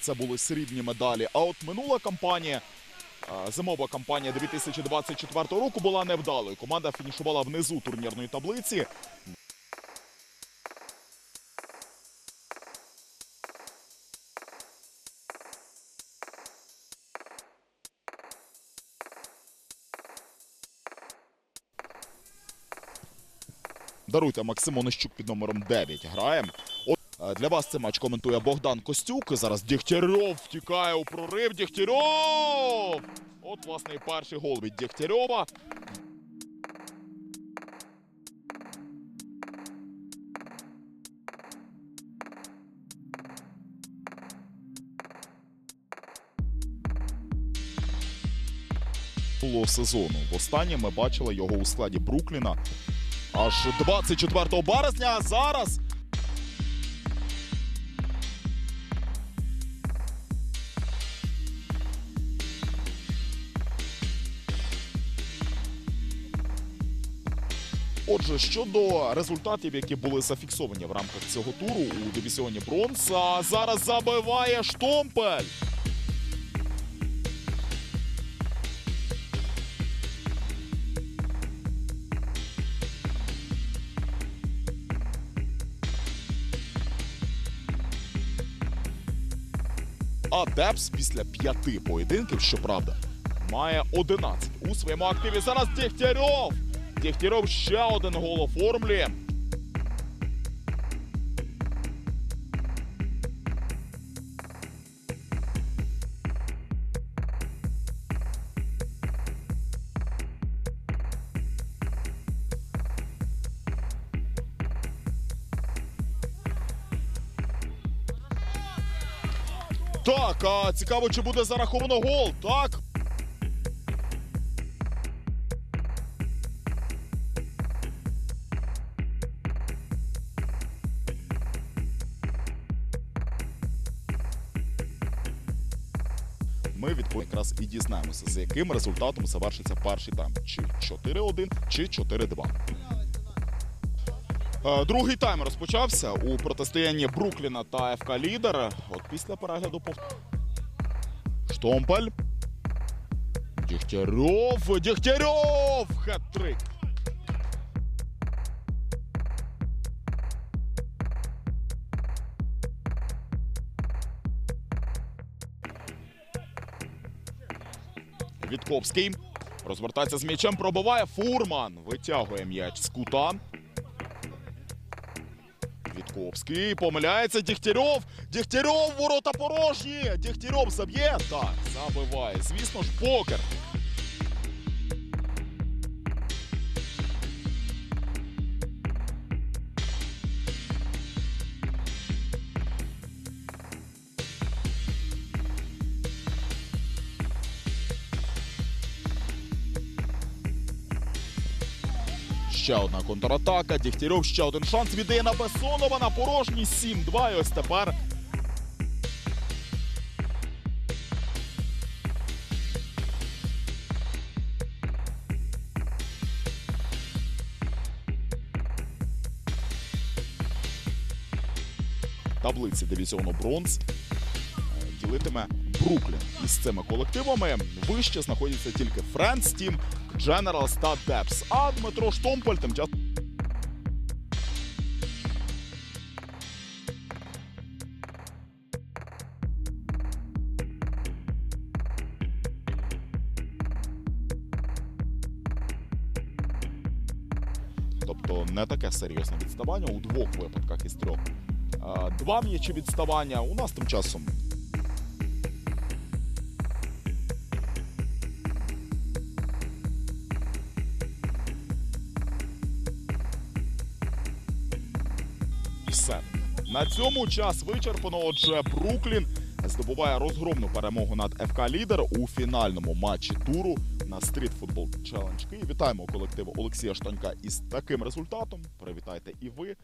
це були срібні медалі. А от минула кампанія, зимова кампанія 2024 року була невдалою. Команда фінішувала внизу турнірної таблиці. Даруйте Максим Онищук під номером 9. Граємо. Для вас цей матч коментує Богдан Костюк. Зараз Дігтярьов втікає у прорив. Дігтярьов! От, власне, і перший гол від Дігтярьова. Було сезону. Востаннє ми бачили його у складі Брукліна аж 24 березня. А зараз Отже, щодо результатів, які були зафіксовані в рамках цього туру у дивізіоні Бронз, а зараз забиває Штомпель. А Депс після п'яти поєдинків, щоправда, має 11 у своєму активі. Зараз Дігтярьов. Дігтярьов ще один гол оформлює. Так, а цікаво, чи буде зараховано гол. Так. Ми відповідь якраз і дізнаємося, з яким результатом завершиться перший тайм. Чи 4-1, чи 4-2. Е, Другий тайм розпочався у протистоянні Брукліна та ФК Лідер. От після перегляду пов... Штомпель. Дігтярьов. Дігтярьов! Хет-трик. Вітковський. Розвертається з м'ячем, пробиває. Фурман. Витягує м'яч з кута. Вітковський помиляється. Дігтярьов. Дігтярьов ворота порожні. Дігтярьов заб'є. Так, забиває. Звісно ж, покер. Ще одна контратака. Дігтярьов ще один шанс віддає на Бесонова на порожній 7-2. І ось тепер таблиці дивізіону бронз ділитиме Бруклін із цими колективами. Вище знаходяться тільки Френс Тім, Дженералс та Депс. А Дмитро Штомполь тим часом. Тобто не таке серйозне відставання у двох випадках із трьох. Два м'ячі відставання. У нас тим часом все. На цьому час вичерпано. Отже, Бруклін здобуває розгромну перемогу над ФК Лідер у фінальному матчі туру на Street Football Challenge Київ. Вітаємо колектив Олексія Штанька із таким результатом. Привітайте і ви.